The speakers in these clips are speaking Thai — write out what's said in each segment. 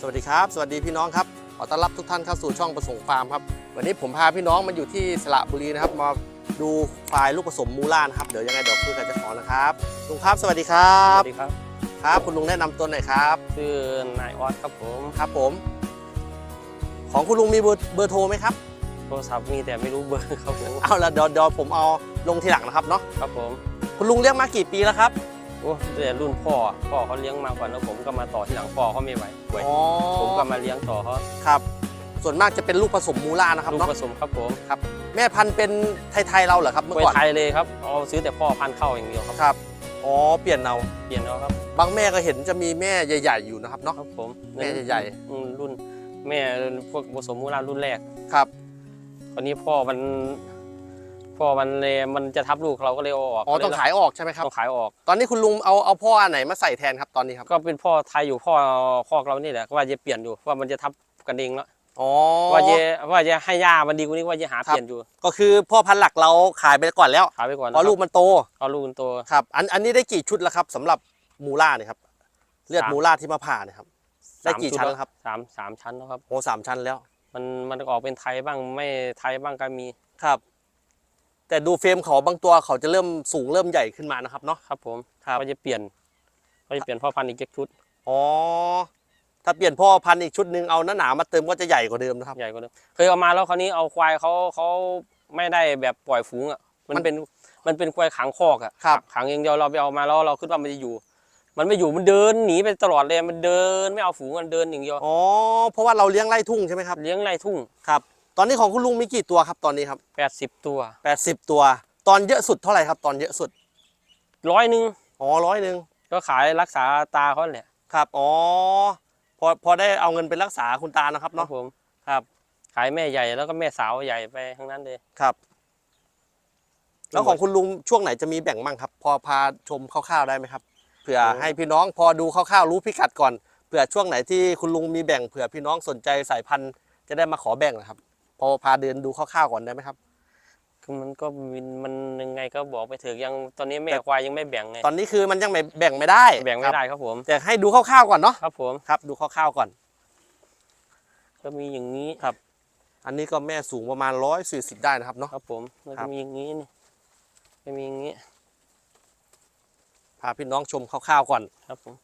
สวัสดีครับ สวัสดีพี่น้องครับ ขอต้อนรับทุกท่านเข้าสู่ช่องประสงค์ฟาร์มครับ วันนี้ผมพาพี่น้องมาอยู่ที่สระบุรีนะครับ มาดูควายลูกผสมมูล่านะครับ เดี๋ยวยังไงเดี๋ยวคุยกับเจ้าของนะครับลุงครับ สวัสดีครัสบวัสดีครับ ครับ คุณลุงแนะนำตัวหน่อยครับ ชื่อนายออสครับผม ครับผม ของคุณลุงมีเบอร์เบอร์โทรไหมครับ โทรศัพท์มีแต่ไม่รู้เบอร์ครับผม เอาละเดี๋ยวเดี๋ยวผมเอาลงทีหลังนะครับเนาะ ครับผม คุณลุงเลี้ยงมากี่ปีแล้วครับ โอ้แต่รุ่นพ่อพ่อเขาเลี้ยงมาก่อนแล้วผมก็มาต่อที่หลังพ่อเขาไม่ไหวป่วยอ๋อผมก็มาเลี้ยงต่อเขาครับ ส่วนมากจะเป็นลูกผสมมูล่านะครับลูกเนาะผสมครับผมแม่พันธุ์เป็นไทยๆเราเหรอครับเมื่อไปก่อนไทยเลยครับเอาซื้อแต่พ่อพันธุ์เข้าอย่างเดียวครับครับอ๋อเปลี่ยนเอาเปลี่ยนแล้วครับบางแม่ก็เห็นจะมีแม่ใหญ่ ๆ อยู่นะครับเนาะ ครับผมแม่ใหญ่อืมรุ่น แม่พวกผสมมูลารุ่นแรกครับ ตอนนี้พ่อมัน พ่อมันเลยมันจะทับลูกเราก็เลยเอาออกอ๋อต้องขายออกใช่ไหมครับต้องขายออก ตอนนี้คุณลุงเอาเอาพ่ออันไหนมาใส่แทนครับตอนนี้ครับก็เป็นพ่อไทยอยู่พ่อคอกเรานี่แหละก็ว่าจะเปลี่ยนอยู่ว่ามันจะทับกันเองแล้วอ๋อว่าจะว่าจะให้ย่ามันดีกว่านี้ว่าจะหาครับเปลี่ยนอยู่ ก็คือพ่อพันธุ์หลักเราขายไปก่อนแล้วขายไปก่อนเพราะลูกมันโตเอาลูกมันโตครับอันอันนี้ได้กี่ชุดแล้วครับสำหรับมูล่าเนี่ยครับเลือดสามมูล่าที่มาผ่าเนี่ยครับได้กี่สามชั้นดแล้วครับสามสามชั้นแล้วครับโอ้สามชั้นแล้ว มันมันออกเป็นไทยบ้างไม่ไทยบ้างก็มีครับ แต่ดูเฟรมเขาบางตัวเขาจะเริ่มสูงเริ่มใหญ่ขึ้นมานะครับเนาะครับผมครับ ก็จะเปลี่ยนก็จะเปลี่ยนพ่อพันธุ์อีกเจ็ดชุดอ๋อถ้าเปลี่ยนพ่อพันธุ์อีกชุดหนึ่งเอาหน้าหนามาเติมก็จะใหญ่กว่าเดิมนะครับ ใหญ่กว่าเดิมเคยเอามาแล้วคราวนี้เอาควายเขาเขาไม่ได้แบบปล่อยฝูงอะมันมันเป็นมันเป็นควายขังคอกอะครับ ขังอย่างเดียวเราไปเอามาแล้วเราคิดว่ามันจะอยู่ มันไม่อยู่มันเดินหนีไปตลอดเลยมันเดินไม่เอาฝูงมันเดินอย่างเดียวอ๋อเพราะว่าเราเลี้ยงไร่ทุ่งใช่ไหมครับเลี้ยงไร่ทุ่งครับ ตอนนี้ของคุณลุงมีกี่ตัวครับตอนนี้ครับแปดสิบตัว80ตัว ตอนเยอะสุดเท่าไหร่ครับ ตอนเยอะสุดร้อยหนึ่งอ๋อร้อยหนึ่งก็ขายรักษาตาเขาแหละครับอ๋อพอพอได้เอาเงินไปรักษาคุณตานะครับครับเนาะผมครับ ขายแม่ใหญ่แล้วก็แม่สาวใหญ่ไปทั้งนั้นเลย ครับ แล้วของคุณลุงช่วงไหนจะมีแบ่งมั่งครับ พอพาชมคร่าวๆได้ไหมครับเผื่อให้พี่น้องพอดูคร่าวๆรู้พิกัดก่อนเผื่อช่วงไหนที่คุณลุงมีแบ่งเผื่อพี่น้องสนใจสายพันธุ์จะได้มาขอแบ่งนะครับ พอพาเดินดูคร่าวๆก่อนได้ไหมครับ คือมันก็มันมันยังไงก็บอกไปเถอะยังตอนนี้แม่ควายยังไม่แบ่งไงตอนนี้คือมันยังไม่แบ่งไม่ได้แบ่งไม่ครับได้ครับผมแต่ให้ดูคร่าวๆก่อนเนาะครับผมครับ ดูคร่าวๆก่อน ก็มีอย่างนี้อันนี้ก็แม่สูงประมาณร้อยสี่สิบได้นะครับเนาะครับผมแล้วครัก็บมีอย่างนี้นี่ก็มีอย่างนี้พาพี่น้องชมคร่าวๆก่อนครับผม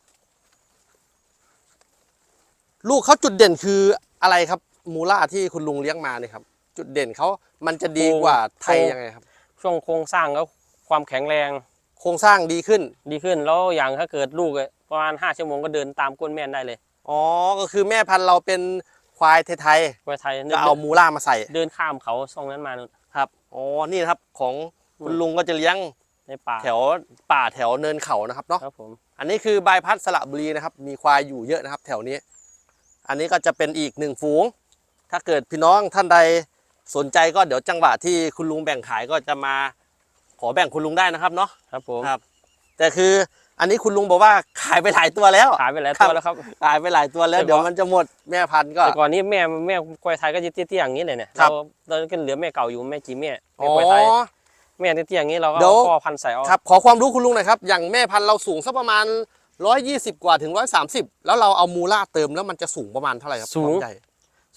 ลูกเขาจุดเด่นคืออะไรครับ มูล่าที่คุณลุงเลี้ยงมาเนี่ยครับ จุดเด่นเขามันจะดีกว่าไทยยังไงครับ ช่วงโครงสร้างแล้วความแข็งแรง โครงสร้างดีขึ้นดีขึ้นแล้วอย่างถ้าเกิดลูกอะประมาณห้าชั่วโมงก็เดินตามก้นแม่ได้เลยอ๋อก็คือแม่พันธุ์เราเป็นควายไทยควายไทยๆเดิก็นเอามูล่ามาใส่ เดินข้ามเขาช่องนั้นมานู่นครับอ๋อนี่นะครับของคุณลุงก็จะเลี้ยงในป่าแถวป่าแถวเนินเขานะครับเนาะครับผมอันนี้คือบายพัดสระบุรีนะครับ มีควายอยู่เยอะนะครับ แถวนี้ อันนี้ก็จะเป็นอีกหนึ่งฝูง ถ้าเกิดพี่น้องท่านใดสนใจก็เดี๋ยวจังหวะที่คุณลุงแบ่งขายก็จะมาขอแบ่งคุณลุงได้นะครับเนาะครับผมครับ แต่คืออันนี้คุณลุงบอกว่าขายไปหลายตัวแล้วขายไปหลายครัตับวแล้วครับขายไปหลายตัวแล้วแต่เดี๋ยวว่ามันจะหมดแม่พันธุ์ก็แต่ก่อนนี้แม่แม่ควายไทยก็จะเตี้ยๆอย่างนี้เลยเนี่ยครัเราบเราก็เหลือแม่เก่าอยู่แม่จีแม่อ๋แม่อควายไทยแม่เตี้ยๆอย่างนี้เราก็เดี๋ยวเอาพ่อพันธุ์ใส่เอาครับขอความรู้คุณลุงหน่อยครับอย่างแม่พันธุ์เราสูงสักประมาณ120กว่าถึง130แล้วเราเอามูล่าเติมแล้วมันจะสูงประมาณเท่าไหร่ครับความใหญ่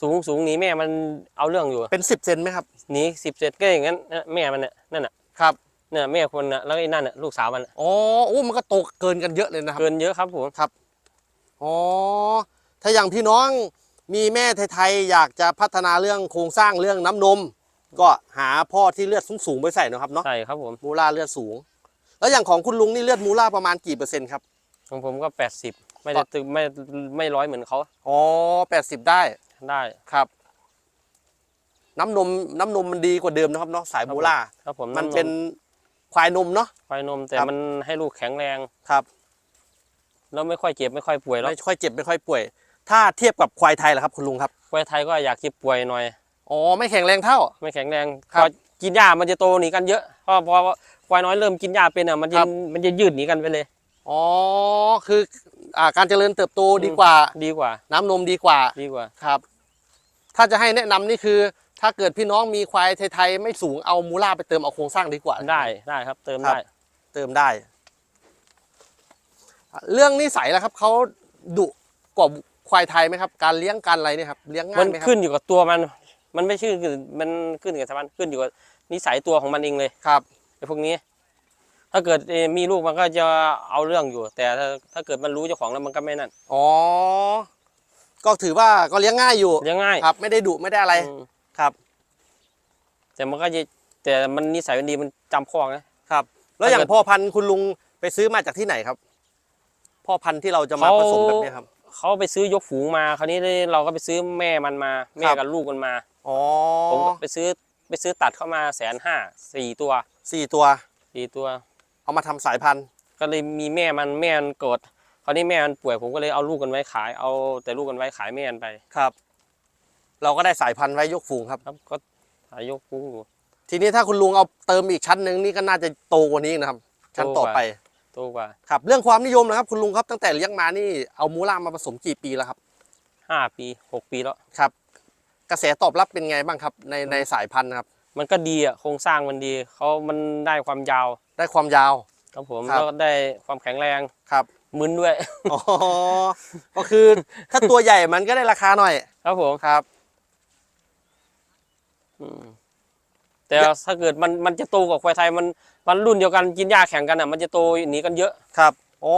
สูงสูงหนีแม่มันเอาเรื่องอยู่เป็น10เซนไหมครับหนีสิบเซนก็อย่างนั้นนะแม่มันเนี่ยนั่นน่ะครับเนี่ยแม่คนน่ะแล้วไอ้นั่นน่ะลูกสาวมันน่ะอ๋อโอ้มันก็โตเกินกันเยอะเลยนะครับเกินเยอะครับผมอ๋อถ้าอย่างพี่น้องมีแม่ไทยๆอยากจะพัฒนาเรื่องโครงสร้างเรื่องน้ำนม ก็หาพ่อที่เลือดสูงๆไปใส่นะครับเนาะใช่ครับผมมูล่าเลือดสูง แล้วอย่างของคุณลุงนี่เลือดมูล่าประมาณกี่เปอร์เซ็นต์ครับของผมก็แปดสิบไม่ได้ตึงไม่ไม่ร้อยเหมือนเขาอ๋อแปดสิบได้ ได้ครับ น้ำนมน้ำนมมันดีกว่าเดิมนะครับเนาะสายมูล่าครับผมมันเป็นควายนมเนาะควายนมแต่ครับมันให้ลูกแข็งแรงครับแล้วไม่ค่อยเจ็บไม่ค่อยป่วยแล้วไม่ค่อยเจ็บไม่ค่อยป่วย ถ้าเทียบกับควายไทยล่ะครับ คุณลุงครับควายไทยก็อยากเจ็บป่วยหน่อยอ๋อไม่แข็งแรงเท่า ไม่แข็งแรงครัพบอกินหญ้ามันจะโตหนีกันเยอะเพราะพอควายน้อยเริ่มกินหญ้าเป็นอะมันจะครับมันจะยืดหนีกันไปเลย อ๋อคืออ่าการเจริญเติบโตดีกว่า ดีกว่า น้ำนมดีกว่าดีกว่า ครับ ถ้าจะให้แนะนำนี่คือ ถ้าเกิดพี่น้องมีควายไทยๆไม่สูงเอามูล่าไปเติมเอาโครงสร้างดีกว่า ได้ได้ครับ เติมครับ ได้ เติมได้ เรื่องนิสัยแล้วครับเขาดุกว่าควายไทยไหมครับ การเลี้ยงการอะไรเนี่ยครับเลี้ยงง่ามัยนไหมครับขึ้นอยู่กับตัวมัน มันไม่ชื่อมันขึ้นกับสมันขึ้นอยู่กับนิสัยตัวของมันเองเลยครับ ไอ้พวกนี้ ถ้าเกิดเอ่อมีลูกมันก็จะเอาเรื่องอยู่ แต่ถ้าถ้าเกิดมันรู้เจ้าของแล้วมันก็ไม่นั่น อ๋อ ก็ถือว่าก็เลี้ยงง่ายอยู่ เลี้ยงง่าย ครับ ไม่ได้ดุไม่ได้อะไร อืมครับ แต่มันก็จะแต่มันนิสัยมันดีมันจำคล้องนะครับ แล้วอย่างถ้าเกิดพ่อพันธุ์คุณลุงไปซื้อมาจากที่ไหนครับ พ่อพันธุ์ที่เราจะมาเขา ผสมแบบเนี้ยครับ เขาไปซื้อยกฝูงมา คราวนี้เราก็ไปซื้อแม่มันมา แม่ครับกับลูกมันมา อ๋อผมก็ไปซื้อไปซื้อตัดเข้ามาแสนห้าสี่ตัวสี่ตัว สี่ตัว เอามาทำสายพันธุ์ ก็เลยมีแม่มันแม่มันเกิดคราวนี้แม่มันป่วยผมก็เลยเอาลูกกันไว้ขาย เอาแต่ลูกกันไว้ขายแม่มันไปครับ เราก็ได้สายพันธุ์ไว้ยกฝูงครับครับ ก็ขายยกฟุ้งอยู่ทีนี้ถ้าคุณลุงเอาเติมอีกชั้นหนึ่งนี่ก็น่าจะโตกว่านี้นะครับ ชั้นต่อไปโตกว่าครับ เรื่องความนิยมนะครับ คุณลุงครับตั้งแต่เลี้ยงมานี่เอามูล่ามาผสมกี่ปีแล้วครับห้าปีหกปีแล้วครับ กระแสตอบรับเป็นไงบ้างครับ ในในสายพันธุ์ครับ มันก็ดีอะโครงสร้างมันดีเขามันได้ความยาว ได้ความยาว ครับผมครับ แล้วก็ได้ความแข็งแรงครับ มึนด้วย อ๋อ ก็คือถ้าตัวใหญ่มันก็ได้ราคาหน่อยครับผมครับอืมแต่ถ้าเกิดมันมันจะโตกว่าควายไทยมันมันรุ่นเดียวกันกินหญ้าแข่งกันอะ มันจะโตหนีกันเยอะครับอ๋อ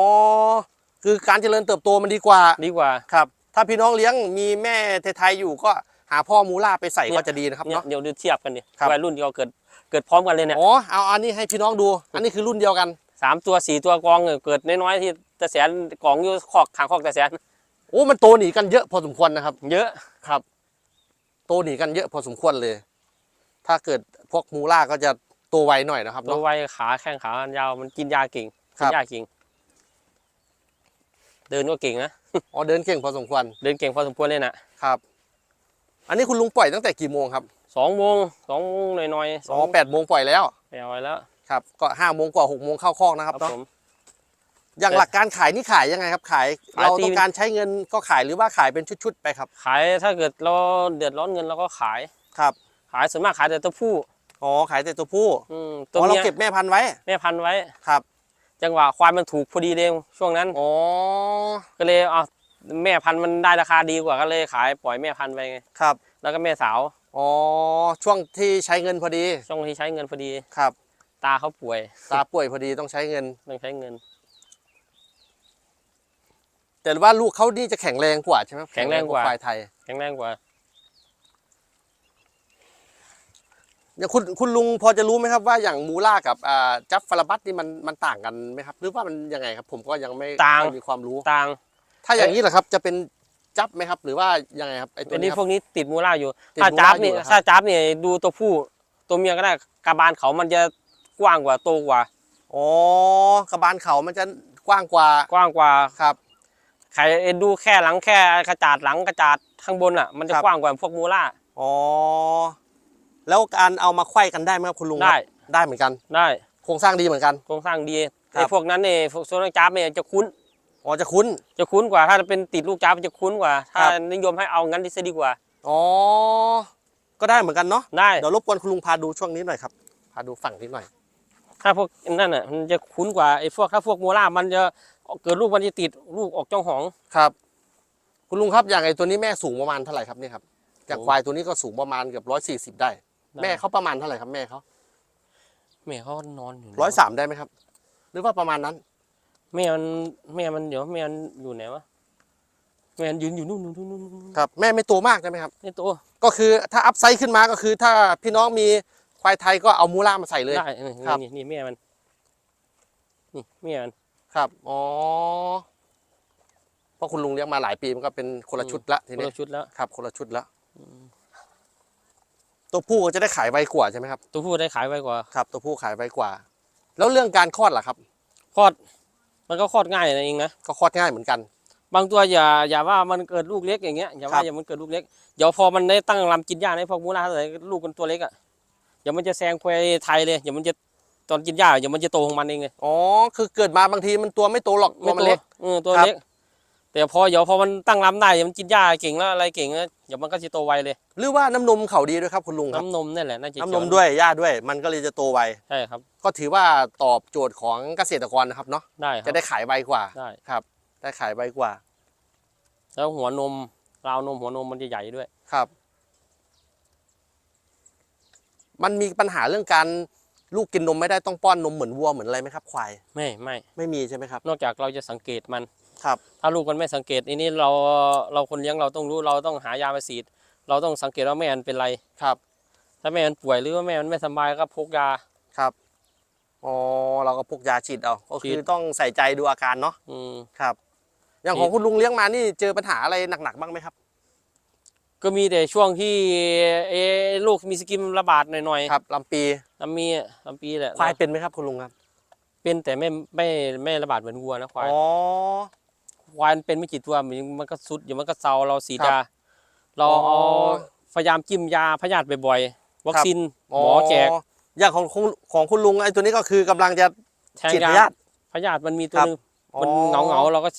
คือการเจริญเติบโตมันดีกว่าดีกว่าครับ ถ้าพี่น้องเลี้ยงมีแม่ไทยๆอยู่ก็หาพ่อมูล่าไปใส่เนี่ยก็จะดีนะครับเนี่ยเนาะ เดี๋ยวดูเทียบกันดิครับวัยรุ่นเดียวเกิด เกิดพร้อมกันเลยเนี่ยอ๋อเอาอันนี้ให้พี่น้องดู อันนี้คือรุ่นเดียวกันสามตัวสี่ตัวกองเนี่ยเกิดน้อยๆที่ตะแสนกองอยู่คอกขางคอกตะแสนโอ้มันโตหนีกันเยอะพอสมควรนะครับ เยอะครับ โตหนีกันเยอะพอสมควรเลย ถ้าเกิดพวกมูล่าก็จะโตไวหน่อยนะครับตัวเนาะไวขาแข้งขายาวมันกินยาเก่งครักิบนยาเก่งเดินก็เก่งนะอ๋อเดินเก่งพอสมควร เดินเก่งพอสมควรเลยนะครับ อันนี้คุณลุงปล่อยตั้งแต่กี่โมงครับ สองโมงสองโมงหน่อยๆสอ๋อองแปดโมงปล่อยแล้วไปเอาไว้แล้วครับก็ห้าโมงกว่าหกโมงเข้าคอกนะครับเนาะผมอย่างแต่หลักการขายนี่ขายยังไงครับขายขายเราตีต้องการใช้เงินก็ขายหรือว่าขายเป็นชุดๆไปครับ ขายถ้าเกิดเราเดือดร้อนเงินเราก็ขายครับ ขายส่วนมากขายแต่ตัวผู้อ๋อขายแต่ตัวผู้อืมอ๋ตัวอเราเมียเก็บแม่พันธุ์ไว้ แม่พันธุ์ไว้ครับ จังหวะควายมันถูกพอดีเลยช่วงนั้นอ๋อก็เลยเอาแม่พันธุ์มันได้ราคาดีกว่าก็เลยขายปล่อยแม่พันธุ์ไปไงครับ แล้วก็แม่สาว อ๋อช่วงที่ใช้เงินพอดีช่วงที่ใช้เงินพอดีครับ ตาเขาป่วยตาป่วยพอดีต้องใช้เงินต้องใช้เงิน แต่ว่าลูกเขานี่จะแข็งแรงกว่าใช่ไหมแข็งแรงกว่าควายไทย แข็งแรงกว่าอย่างคุณคุณลุงพอจะรู้ไหมครับว่าอย่างมูล่ากับอ่าจัฟฟาราบัตนี่มันมันต่างกันไหมครับ หรือว่ามันยังไงครับ ผมก็ยังไม่ต่างค่อยมีความรู้ต่าง ถ้าอย่างนี้เหรอครับจะเป็น จับไหมครับ หรือว่ายังไงครับไอตัวอันนี้นี้คพรับ วกนี้ติดมูล่าอยู่ ติดถ้ามูจัล่าบนี่อยู่เหรอครับ ถ้าจับนี่ดูตัวผู้ตัวเมียก็ได้กระบาลเขามันจะกว้างกว่าโตกว่า อ๋อกระบาลเขามันจะกว้างกว่ากว้างกว่าครับ ใครดูแค่หลังแค่กระจาดหลังกระจาดข้างบนอะมันจะครับ กว้างกว่าพวกมูล่า อ๋อแล้วการเอามาไขว้กันได้ไหมครับคุณลุงครับได้ ได้เหมือนกัน ได้โครงสร้างดีเหมือนกัน โครงสร้างดีครับ ไอ้พวกนั้นเนี่ยพวกโซนจับเนี่ยจะคุ้น อ๋อจะคุ้น จะคุ้นกว่า ถ้าเป็นติดลูกจับมันจะคุ้นกว่า ถ้าครับนิยมให้เอางั้นที่จะดีกว่า อ๋อ ก็ได้เหมือนกันเนาะ ได้ เดี๋ยวรบกวนคุณลุงพาดูช่วงนี้หน่อยครับ พาดูฝั่งนี้หน่อย ถ้าพวกนั่นอะมันจะคุ้นกว่าไอ้พวกถ้าพวกมูล่ามันจะเกิดลูกมันจะติดลูกออกจ้องหอง ครับ คุณลุงครับอย่างไอตัวนี้แม่สูงประมาณเท่าไหร่ครับเนี่ยครับอย่างโอ้ควายตัวนี้ก็สูงประมาณเกือบร้อยสี่สิบได้ แม่เขาประมาณเท่าไหร่ครับแม่เขาแม่เขานอนอยู่ร้อยสามได้ไหมครับ หรือว่าประมาณนั้น แม่มันแม่มันเดี๋ยวแม่มันอยู่ไหนวะแม่มันยืนอยู่นู่นนู่นนู่นนู่นครับแม่ไม่โตมากใช่ไหมครับนี่ตัวก็คือถ้าอัพไซด์ขึ้นมาก็คือ ถ้าพี่น้องมีควายไทยก็เอามูล่ามาใส่เลย ได้นี่ครับ นี่นี่แม่มันนี่แม่มัน ครับอ๋อเพราะคุณลุงเลี้ยงมาหลายปีมันก็เป็นคนละชุดละทีคนนี้ละชุดแล้วครับ คนละชุดละตัวผู้ก็จะได้ขายไวกว่าใช่ไหมครับตัวผู้ได้ขายไวกว่าครับ ตัวผู้ขายไวกว่า แล้วเรื่องการคลอดล่ะครับ คลอด มันก็คลอดง่ายนะเองนะ ก็คลอดง่ายเหมือนกัน บางตัวอย่าอย่าว่ามันเกิดลูกเล็กอย่างเงี้ยอย่าครัว่าบอย่ามันเกิดลูกเล็กเดี๋ยวพอมันได้ตั้งลำกินหญ้าในพวกมูล่าอะไรลูกมันตัวเล็กอะเดี๋ยวมันจะแซงควายไทยเลยเดี๋ยวมันจะตอนกินหญ้าเดี๋ยวมันจะโตของมันเองเลยอ๋อคือเกิดมาบางทีมันตัวไม่โตหรอกตัวมันโตเล็กเออตัวครับเล็ก แต่พอเดี๋ยวพอมันตั้งลำได้เดี๋ยวมันกินหญ้าเก่งแล้วอะไรเก่งแล้วเดี๋ยวมันก็จะโตไวเลย หรือว่าน้ำนมเขาดีด้วยครับคุณลุงครับน้ำนมนี่แหละน่าจะน้ำนเกี่มด้วยหญ้าด้วยมันก็เลยจะโตไวใช่ครับ ก็ถือว่าตอบโจทย์ของเกษตรกรนะครับเนาะได้ครัจะบได้ขายไวกว่าได้ครับได้ขายไวกว่า แล้วหัวนมราวนมหัวนมมันจะใหญ่ด้วยครับ มันมีปัญหาเรื่องการลูกกินนมไม่ได้ต้องป้อนนมเหมือนวัวเหมือนอะไรไหมครับควายไม่ไม่ไม่มีใช่ไหมครับ นอกจากเราจะสังเกตมัน ครับ ถ้าลูกมันไม่สังเกตอันนี้เราเราคนเลี้ยงเราต้องรู้เราต้องหายามาฉีด เราต้องสังเกตว่าแม่มันเป็นไรครับ ถ้าแม่มันป่วยหรือว่าแม่มันไม่สบายก็พกยาครับอ๋อเราก็พกยาฉีดเอาก็ฉีคือดต้องใส่ใจดูอาการเนาะอืมครับ อย่างฉีดของคุณลุงเลี้ยงมานี่เจอปัญหาอะไรหนักๆบ้างไหมครับ ก็มีแต่ช่วงที่เออลูกมีสกิมระบาดหน่อยครับลำปีๆลำมีอะลำปีแหละควายเป็นไหมครับคุณลุงครับ เป็นแต่ไม่ไม่ไม่ระบาดเหมือนวัวนะควายอ๋อ ควายมันเป็นไม่กี่ตัวมันมันก็สุดอยู่มันก็เซาเราสีดครัยาบเราอ๋อเอาพยายามจิ้มยาพยาธิบ่อยๆวัคซีนหมอแจกอย่างของคุณของคุณลุงไอ้ตัวนี้ก็คือกำลังจะแทงฉีดพยายาธิพยาธิมันมีตัวครับหนึงมันเหงาเหงาๆเราก็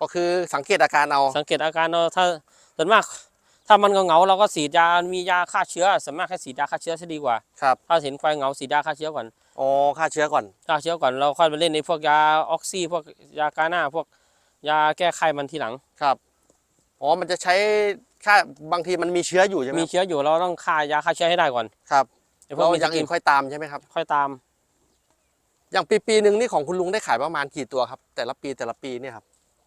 ก็คือสังเกตอาการเอาสังเกตอาการเราถ้าส่วนมาก ถ้ามันเหงาๆเราก็ฉีดยา มียาฆ่าเชื้อส่วนมากให้ฉีดยาฆ่าเชื้อจะดีกว่า ครับ ถ้าเห็นควายเหงาฉีดยาฆ่าเชื้อก่อน อ๋อ ฆ่าเชื้อก่อน ฆ่าเชื้อก่อน เราค่อยไปเล่นในพวกยาออกซิพวกยากาหน้าพวกยาแก้ไขมันทีหลัง ครับ อ๋อ มันจะใช้ค่าบางทีมันมีเชื้ออยู่ใช่ไหมมีเชื้ออยู่เราต้องฆ่ายาฆ่าเชื้อให้ได้ก่อน ครับไอ้พวแล้กวมีอย่างอื่นค่อยตามใช่ไหมครับ ค่อยตาม อย่างปีปีหนึ่งนี่ของคุณลุงได้ขายประมาณกี่ตัวครับ แต่ละปีแต่ละปีเนี่ยครับ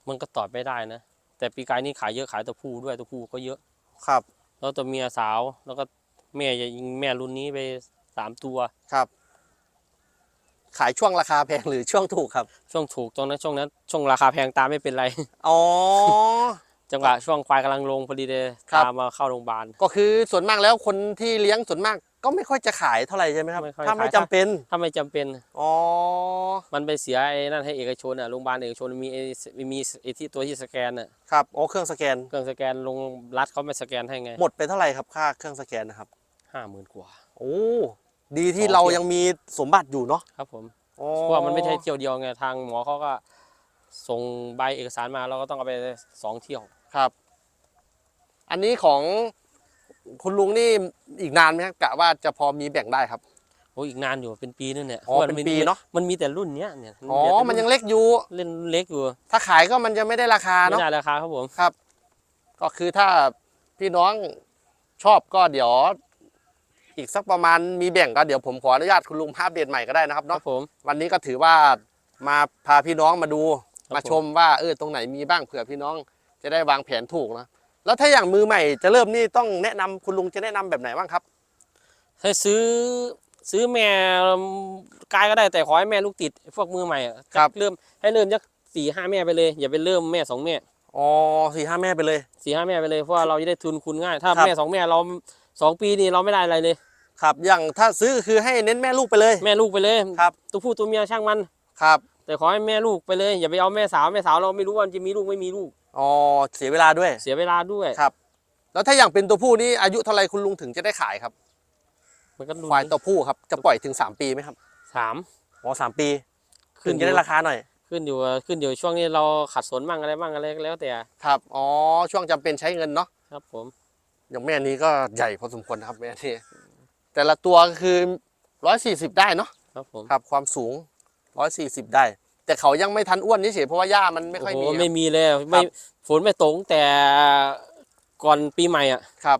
มันก็ตอบไม่ได้นะ แต่ปีกายนี่ขายเยอะขายตัวผู้ด้วยตัวผู้ก็เยอะ ครับ แล้วตัวเมียสาว แล้วก็แม่จะยิงแม่รุ่นนี้ไปสามตัว ครับ ขายช่วงราคาแพงหรือช่วงถูกครับ ช่วงถูกตรงนั้นช่วงนั้นช่วงราคาแพงตามไม่เป็นไร อ๋อ จังหวะช่วงควายกำลังลงพอดีเลยครับ ตามมาเข้าโรงพยาบาล ก็คือส่วนมากแล้วคนที่เลี้ยงส่วนมาก ก็ไม่ค่อยจะขายเท่าไหร่ใช่ไหมครับไม่ค่อยถ้าไม่ขาย จำเป็นถ้าไม่จำเป็น อ๋อมันไปเสียไอ้นั่นให้เอกชนอะโรงพยาบาลเอกชนมีไอ้มีไอ้ที่ตัวที่สแกนอะครับอ๋อเครื่องสแกน เครื่องสแกนลงรัฐเขาไม่สแกนให้ไงหมดไปเท่าไหร่ครับค่าเครื่องสแกนนะครับ ห้าหมื่นกว่า โอ้ดีที่สองเราเที่ยวยังมีสมบัติอยู่เนาะครับผมอ๋อเพราะว่ามันไม่ใช่เที่ยวเดียวไงทางหมอเขาก็ส่งใบเอกสารมาเราก็ต้องเอาไปสองเที่ยว ครับ อันนี้ของ คุณลุงนี่อีกนานไหมครับกะว่าจะพอมีแบ่งได้ครับ โอ้อีกนานอยู่เป็นปีนึงเนี่ยอ๋อพราะว่าเป็นมัปีเนอะมันมีแต่รุ่นเนี้ยเนี่ยอ๋อเหลืแต่มันยังรุ่เล็กอยู่เล่นเล็กอยู่ถ้าขายก็มันจะไม่ได้ราคาไม่เนาะได้ราคาครับผมครับ ก็คือถ้าพี่น้องชอบก็เดี๋ยวอีกสักประมาณมีแบ่งก็เดี๋ยวผมขออนุญาตคุณลุงภาพเดตใหม่ก็ได้นะครับครัเนาะบผมวันนี้ก็ถือว่ามาพาพี่น้องมาดูครับมาชมว่าเออตรงไหนมีบ้างเผื่อพี่น้องจะได้วางแผนถูกนะ แล้วถ้าอย่างมือใหม่จะเริ่มนี่ต้องแนะนำคุณลุงจะแนะนำแบบไหนบ้างครับให้ซื้อซื้อแม่กายก็ได้แต่ขอให้แม่ลูกติดพวกมือใหม่อะครับเริ่มให้เริ่มจากสี่ห้าแม่ไปเลย อย่าไปเริ่มแม่สองแม่อ๋อสี่ห้าแม่ไปเลยสี่ห้าแม่ไปเลยเพราะว่าเราจะได้ทุนคุณง่าย ถ้าครับแม่สองแม่เราสองปีนี่เราไม่ได้อะไรเลยครับ อย่างถ้าซื้อคือให้เน้นแม่ลูกไปเลย แม่ลูกไปเลยครับตัวผู้ตัวเมียช่างมันครับ แต่ขอให้แม่ลูกไปเลย อย่าไปเอาแม่สาวแม่สาวเราไม่รู้ว่ามันจะมีลูกไม่มีลูก อ๋อเสียเวลาด้วยเสียเวลาด้วยครับ แล้วถ้าอย่างเป็นตัวผู้นี่อายุเท่าไรคุณลุงถึงจะได้ขายครับมันก็รุ่นควายตัวผู้ครับจะปล่อยถึง3ปีไหมครับสามอ๋อสามปี ขึ้ถึนงอยู่จะได้ราคาหน่อย ขึ้นอยู่ขึ้นอยู่ช่วงนี้เราขัดสนบ้างอะไรบ้างอะไรก็แล้วแต่ครับอ๋อช่วงจำเป็นใช้เงินเนาะครับผมอย่างแม่นี้ก็ใหญ่พอสมควรนะครับแม่นี้แต่ละตัวก็คือร้อยสี่สิบได้เนาะครับผมครับความสูงร้อยสี่สิบได้ แต่เขายังไม่ทันอ้วนเฉยๆเพราะว่าหญ้ามันไม่ค่อยโอ้มีโหคไม่รับมีเลยไม่ครับฝนไม่ตกแต่ก่อนปีใหม่อะ ครับ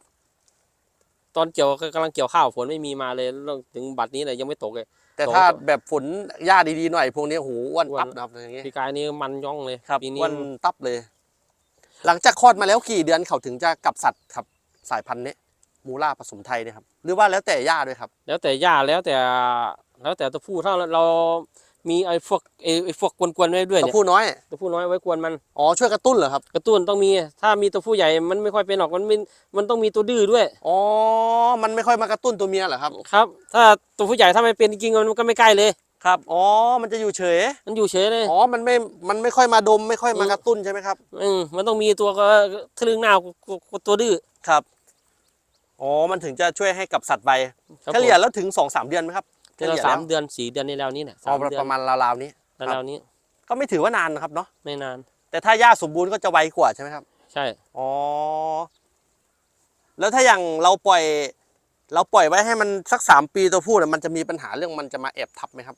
ตอนเกี่ยวกำลังเกี่ยวข้าวฝนไม่มีมาเลยเรื่องถึงบัดนี้เลยยังไม่ตกเลย แต่สองถ้าตัวแบบฝนหญ้าดีๆหน่อยพวกนี้โอ้โหอ้วนอ้วน ตับนะครับอย่างงี้ปีกายนี้มันย่องเลยครับปีนี้อ้วนตับเลย หลังจากคลอดมาแล้วกี่เดือนเขาถึงจะกลับสัตว์ครับ สายพันธุ์นี้มูล่าผสมไทยเนี่ยครับ หรือว่าแล้วแต่หญ้าด้วยครับ แล้วแต่หญ้าแล้วแต่แล้วแต่ตัวผู้ถ้าเรา มีไอ้พวกไอ้ไอ้พวกกวนๆไว้ด้วยตัวเนี่ยผู้น้อย ตัวผู้น้อยไว้กวนมัน อ๋อ ช่วยกระตุ้นเหรอครับ กระตุ้นต้องมี ถ้ามีตัวผู้ใหญ่มันไม่ค่อยเป็นหรอกมันมีมันต้องมีตัวดื้อด้วยอ๋อ มันไม่ค่อยมากระตุ้นตัวเมียเหรอครับ ครับ ถ้าตัวผู้ใหญ่ถ้าไม่เป็นจริงๆมันก็ไม่ใกล้เลย ครับ อ๋อ มันจะอยู่เฉย มันอยู่เฉยเลยอ๋อ มันไม่ มันไม่ค่อยมาดม ไม่ค่อยมากระตุ้นใช่ไหมครับ อืมมันต้องมีตัวก็ทะลึ่งหน้ากว่าตัวดื้อครับ อ๋อ มันถึงจะช่วยให้กับสัตว์ไปครับเฉลี่ยแล้วถึงสองสามเดือนไหมครับเดือ นละเฉลี่ยสามแล้วเดือนสี่เดือนในแล้วนี้เนี่ยอ๋อสามเดือประนมาณราวๆนี้ในแล้วนี้ ก็ไม่ถือว่านานนะครับเนาะไม่นาน แต่ถ้าหญ้าสมบูรณ์ก็จะไวกว่าใช่ไหมครับ ใช่อ๋อแล้วถ้าอย่างเราปล่อย เราปล่อยไว้ให้มันสักสามปีตัวผู้เนี่ยมันจะมีปัญหาเรื่องมันจะมาแอบทับไหมครับ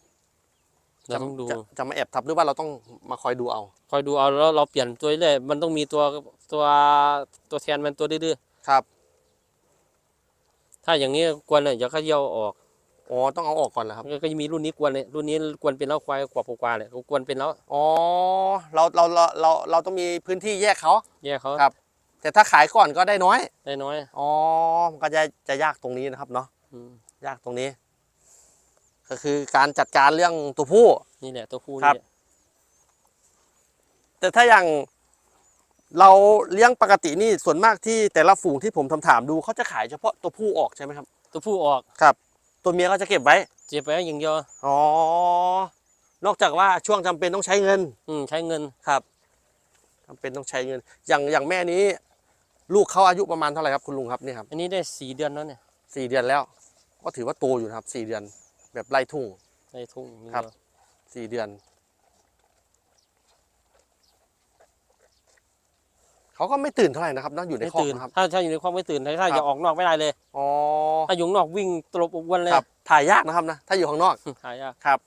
เราต้องดูจะจะมาแอบทับหรือว่าเราต้องมาคอยดูเอา คอยดูเอาแล้วเราเปลี่ยนตัวเรื่อยๆมันต้องมีตัวตัวตัวแทนมันตัวดื้อครับๆถ้าอย่างนี้กวนเนี่ยอย่าเขาเยี่ยวออก อ๋อต้องเอาออกก่อนเหรอครับก็จะมีรุ่นนี้กวนเลยรุ่นนี้กวนเป็นแล้วควายกว่าปกว่าเลยกวนเป็นแล้วอ๋อเราเราเราเราเราต้องมีพื้นที่แยกเขาแยกเขาครับ แต่ถ้าขายก่อนก็ได้น้อย ได้น้อยอ๋อมันก็จะจะยากตรงนี้นะครับเนาะอืมยากตรงนี้ ก็คือการจัดการเรื่องตัวผู้นี่แหละตัวผู้ครันี่บแต่ถ้าอย่างเราเลี้ยงปกตินี่ส่วนมากที่แต่ละฝูงที่ผมทำถามดูเขาจะขายเฉพาะตัวผู้ออกใช่ไหมครับ ตัวผู้ออกครับ ตัวเมียเขาจะเก็บไว้ เจ็บไปอย่างเดียวอ๋อ นอกจากว่าช่วงจำเป็นต้องใช้เงิน อืมใช้เงินครับจำเป็นต้องใช้เงิน อย่างอย่างแม่นี้ ลูกเขาอายุประมาณเท่าไหร่ครับคุณลุงครับนี่ครับอันนี้ได้สี่เดือนแล้วเนี่ยสี่เดือนแล้ว ก็ถือว่าโตอยู่นะครับสี่เดือน แบบไล่ทุ่ง ในทุ่งนี่ครับเดียว สี่เดือน เขาก็ไม่ตื่นเท่าไหร่นะครับเนอะอยู่ในไม่คอกตื่นนะครับ ถ้าถ้าอยู่ในคอกไม่ตื่นถ้าถ้าครับอย่าออกนอกไม่ได้เลย อ๋อถ้าอยู่ข้างนอกวิ่งตลบอบอวนเลยครับถ่ายยากนะครับนะถ้าอยู่ข้างนอกหายากครับ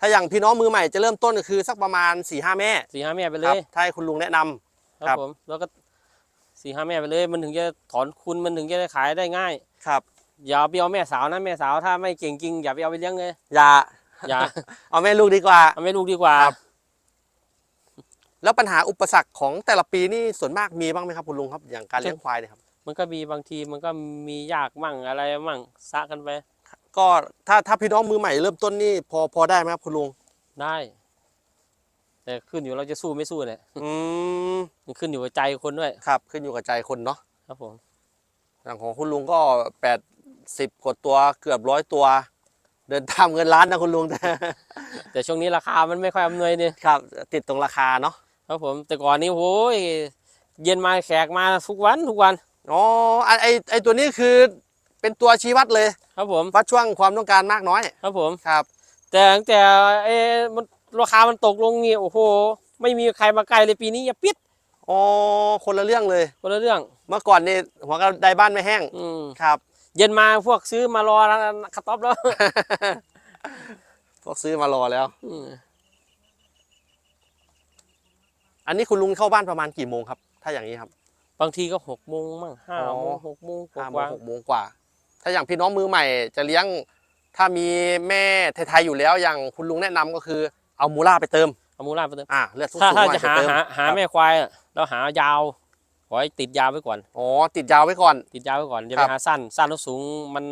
ถ้าอย่างพี่น้องมือใหม่จะเริ่มต้นก็คือสักประมาณ4ี่ห้าแม่สี่ห้าแม่ไปเลครับยถ้าให้คุณลุงแนะนำครับครับผมแล้วก็สี่ห้าแม่ไปเลย มันถึงจะถอนคุณมันถึงจะได้ขายได้ง่าย ครับอย่าไปเอาแม่สาวนะแม่สาวถ้าไม่เก่งจริงอย่าไปเอาไปเลี้ยงเลยอย่าอย่าเอาแม่ลูกดีกว่า เอาแม่ลูกดีกว่าครับ แล้วปัญหาอุปสรรคของแต่ละปีนี่ส่วนมากมีบ้างไหมครับคุณลุงครับอย่างการเลี้ยงควายเนี่ยครับมันก็มีบางทีมันก็มียากมั่งอะไรมั่งซะกันไปก็ถ้าถ้าพี่น้องมือใหม่เริ่มต้นนี่พอพอได้ไหมครับคุณลุงได้ แต่ขึ้นอยู่เราจะสู้ไม่สู้เนี่ยอืมมันขึ้นอยู่กับใจคนด้วยครับ ขึ้นอยู่กับใจคนเนาะครับผมอย่างของคุณลุงก็แปดสิบกว่าตัวเกือบร้อยตัว เดินตามเงินล้านนะคุณลุงแต่ช่วงนี้ราคามันไม่ค่อยอำนวยเนี่ยครับ ติดตรงราคาเนาะ ครับผมแต่ก่อนนี้โอ้ยเย็นมาแขกมาทุกวันทุกวันอ๋อไอไอไอตัวนี้คือเป็นตัวชี้วัดเลย ครับผมวัดช่วงความต้องการมากน้อย ครับผมครับ แต่ตั้งแต่เออมันราคามันตกลงนี่โอ้โห ไม่มีใครมาใกล้เลยปีนี้อย่าปิดอ๋อคนละเรื่องเลยคนละเรื่อง เมื่อก่อนนี่หัวกระไดบ้านไม่แห้งอืมครับ เย็นมาพวกซื้อมารอคาต๊อปแล้ว พวกซื้อมารอแล้ว อืม อันนี้คุณลุงเข้าบ้านประมาณกี่โมงครับ ถ้าอย่างนี้ครับ บางทีก็หกโมงมั่งห้าอ๋อโมงหกโมงกห้าโมว่างหกโมงกว่า ถ้าอย่างพี่น้องมือใหม่จะเลี้ยง ถ้ามีแม่ไทยๆอยู่แล้วอย่างคุณลุงแนะนำก็คือเอามูล่าไปเติม ๆเอามูล่าไปเติมอ่าเลือดสูงถ้าๆถ้าหน่อยจะหาไปเติมหาหาครับแม่ควายอะเราหายาวขอให้ติดยาวไว้ก่อน อ๋อติดยาวไว้ก่อน ติดยาวไว้ก่อนอย่าครัไปบหาสั้นสั้นแล้วสูงมัน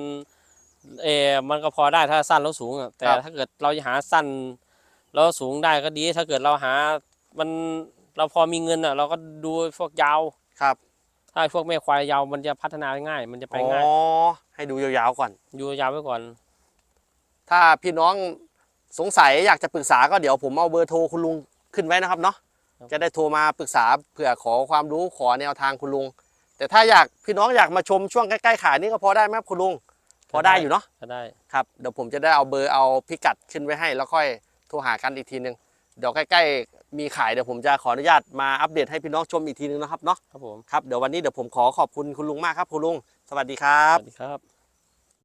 เออมันก็พอได้ถ้าสั้นแล้วสูงอะแต่ครับ ถ้าเกิดเราจะหาสั้นแล้วสูงได้ก็ดี ถ้าเกิดเราหามัน เราพอมีเงินอะ เราก็ดูพวกยาวครับ ถ้าพวกแม่ควายยาวมันจะพัฒนาง่าย มันจะไปอ๋อง่ายให้ดูยาวๆก่อนอยู่ยาวไว้ก่อน ถ้าพี่น้องสงสัยอยากจะปรึกษาก็เดี๋ยวผมเอาเบอร์โทรคุณลุงขึ้นไว้นะครับเนาะครับจะได้โทรมาปรึกษาเผื่อขอความรู้ขอแนวทางคุณลุง แต่ถ้าอยากพี่น้องอยากมาชมช่วงใกล้ๆขายนี่ก็พอได้ไหมครับคุณลุงพอได้อยู่เนาะก็ได้ครับเดี๋ยวผมจะได้เอาเบอร์เอาพิกัดขึ้นไว้ให้ แล้วค่อยโทรหากันอีกทีนึง เดี๋ยวใกล้ๆมีขายเดี๋ยวผมจะขออนุญาตมาอัปเดตให้พี่น้องชมอีกทีนึงนะครับเนาะครับผมครับเดี๋ยววันนี้เดี๋ยวผมขอขอบคุณคุณลุงมากครับคุณลุงสวัสดีครัสบวัสดีครับ